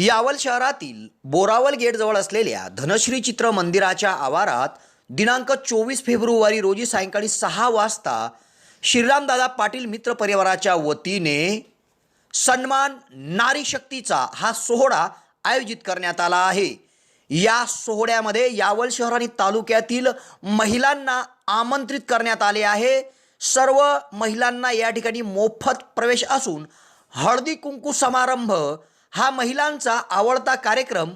यावल शहरातील बोरावल गेटजवळ असलेल्या धनश्री चित्र मंदिराच्या आवारात दिनांक चोवीस फेब्रुवारी रोजी सायंकाळी सहा वाजता श्रीरामदादा पाटील मित्र परिवाराच्या वतीने सन्मान नारी शक्तीचा हा सोहळा आयोजित करण्यात आला आहे. या सोहळ्यामध्ये यावल शहर आणि तालुक्यातील महिलांना आमंत्रित करण्यात आले आहे. सर्व महिलांना या ठिकाणी मोफत प्रवेश असून हळदी कुंकू समारंभ हा महिलांचा आवडता कार्यक्रम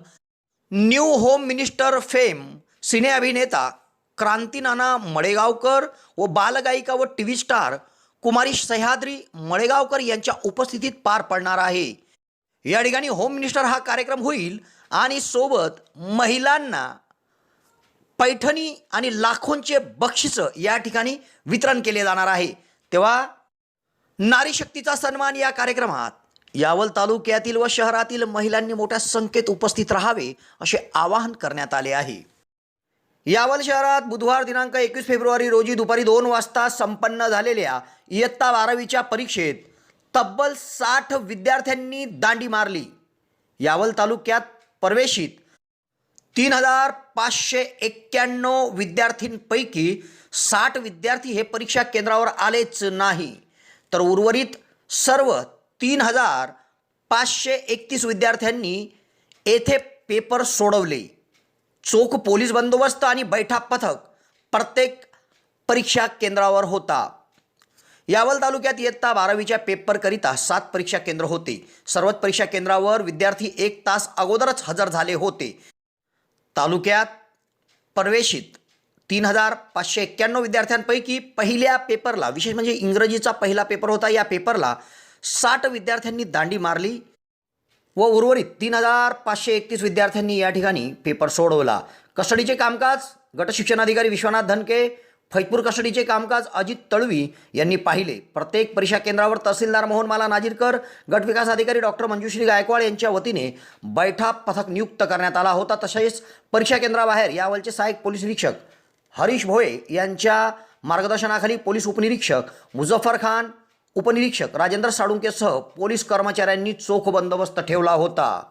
new home minister fame cine अभिनेता क्रांतीनाना मळेगावकर व बालगायिका व टी व्ही स्टार कुमारी सह्याद्री मळेगावकर यांच्या उपस्थितीत पार पडणार आहे. या ठिकाणी होम मिनिस्टर हा कार्यक्रम होईल आणि सोबत महिलांना पैठणी आणि लाखोंचे बक्षिसं या ठिकाणी वितरण केले जाणार आहे. तेव्हा नारी शक्तीचा सन्मान या कार्यक्रमात यावल तालुक्यातील व शहरातील महिलांनी मोठ्या संख्येत उपस्थित राहावे असे आवाहन करण्यात आले आहे. यावल शहरात बुधवार दिनांक एकवीस फेब्रुवारी रोजी दुपारी दोन वाजता संपन्न झालेल्या इयत्ता बारावीच्या परीक्षेत तब्बल साठ विद्यार्थ्यांनी दांडी मारली. यावल तालुक्यात प्रवेशित तीन हजार पाचशे एक्क्याण्णव विद्यार्थींपैकी साठ विद्यार्थी हे परीक्षा केंद्रावर आलेच नाही. तर उर्वरित सर्व तीन हजार पाचशे एकतीस विद्यार्थ्यांनी येथे पेपर सोडवले. चोख पोलीस बंदोबस्त आणि बैठा पथक प्रत्येक परीक्षा केंद्रावर होता. यावल तालुक्यात इयत्ता बारावीच्या पेपरकरिता सात परीक्षा केंद्र होते. सर्वच परीक्षा केंद्रावर विद्यार्थी एक तास अगोदरच हजर झाले होते. तालुक्यात प्रवेशित तीन हजार पाचशे एक्क्याण्णव विद्यार्थ्यांपैकी पहिल्या पेपरला विशेष म्हणजे इंग्रजीचा पहिला पेपर होता या पेपरला साठ विद्यार्थ्यांनी दांडी मारली व उर्वरित तीन हजार पाचशे एकतीस विद्यार्थ्यांनी या ठिकाणी पेपर सोडवला. कस्टडीचे कामकाज गटशिक्षणाधिकारी विश्वनाथ धनके फैजपूर कस्टडीचे कामकाज अजित तळवी यांनी पाहिले. प्रत्येक परीक्षा केंद्रावर तहसीलदार मोहनमाला नाजीरकर गटविकास अधिकारी डॉक्टर मंजुश्री गायकवाड यांच्या वतीने बैठा पथक नियुक्त करण्यात आला होता. तसेच परीक्षा केंद्राबाहेर यावलचे सहाय्यक पोलीस निरीक्षक हरीश भोये यांच्या मार्गदर्शनाखाली पोलीस उपनिरीक्षक मुझफ्फर खान उपनिरीक्षक राजेंद्र साळुंकेसह पोलीस कर्मचाऱ्यांनी चोख बंदोबस्त ठेवला होता.